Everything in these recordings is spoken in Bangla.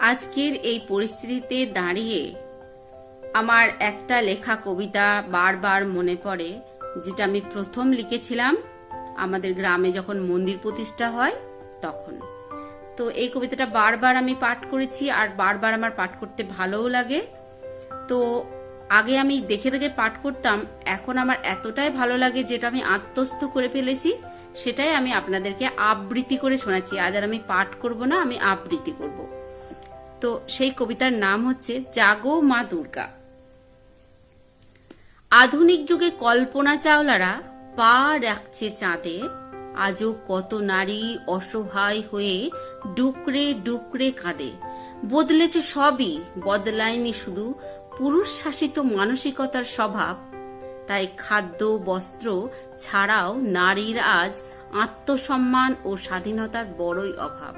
আজকের এই পরিস্থিতিতে দাঁড়িয়ে আমার একটা লেখা কবিতা বারবার মনে পড়ে, যেটা আমি প্রথম লিখেছিলাম আমাদের গ্রামে যখন মন্দির প্রতিষ্ঠা হয় তখন। তো এই কবিতাটা বারবার আমি পাঠ করেছি আর বারবার আমার পাঠ করতে ভালোও লাগে। তো আগে আমি দেখে দেখে পাঠ করতাম, এখন আমার এতটাই ভালো লাগে যেটা আমি আত্মস্থ করে ফেলেছি, সেটাই আমি আপনাদেরকে আবৃত্তি করে শোনাচ্ছি। আজ আর আমি পাঠ করব না, আমি আবৃত্তি করব। তো সেই কবিতার নাম হচ্ছে জাগো মা দুর্গা। আধুনিক যুগে কল্পনা চাওলারা পা রাখছে চাঁদে, আজও কত নারী অসহায় হয়ে ডুকরে ডুকরে কাঁদে। বদলেছে সবই, বদলায়নি শুধু পুরুষ শাসিত মানসিকতার স্বভাব, তাই খাদ্য, বস্ত্র ছাড়াও নারীর আজ আত্মসম্মান ও স্বাধীনতার বড়ই অভাব।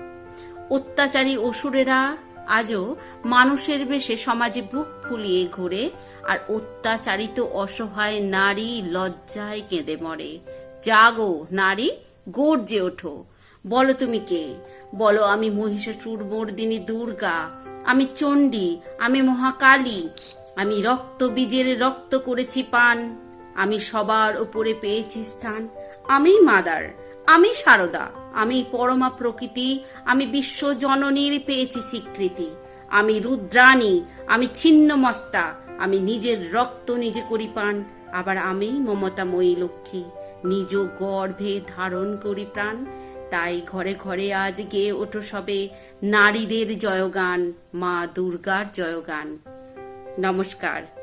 অত্যাচারী অসুরেরা আজও মানুষের বেশে সমাজে বুক ফুলিয়ে ঘোরে, আর অত্যাচারিত অসহায় নারী লজ্জায় কেঁদে মরে। জাগো নারী, গর্জে ওঠো। বলো তুমি কে? বলো আমি মহিষাসুর মর্দিনী দুর্গা। আমি চণ্ডী, আমি মহাকালী। আমি রক্ত বীজের রক্ত করেছি পান। আমি সবার উপরে পেয়েছি স্থান। আমি মাদার। আমি সারদা, আমি পরমা প্রকৃতি, আমি বিশ্ব জননীর পেয়েছি স্বীকৃতি। আমি রুদ্রাণী, আমি ছিন্ন মস্তা, আমি নিজের রক্ত নিজে করি পান, আবার আমি মমতাময়ী লক্ষ্মী, নিজ গর্ভে ধারণ করি প্রাণ। তাই ঘরে ঘরে আজ গেয়ে ওঠো সবে নারীদের জয়গান, মা দুর্গার জয়গান। নমস্কার।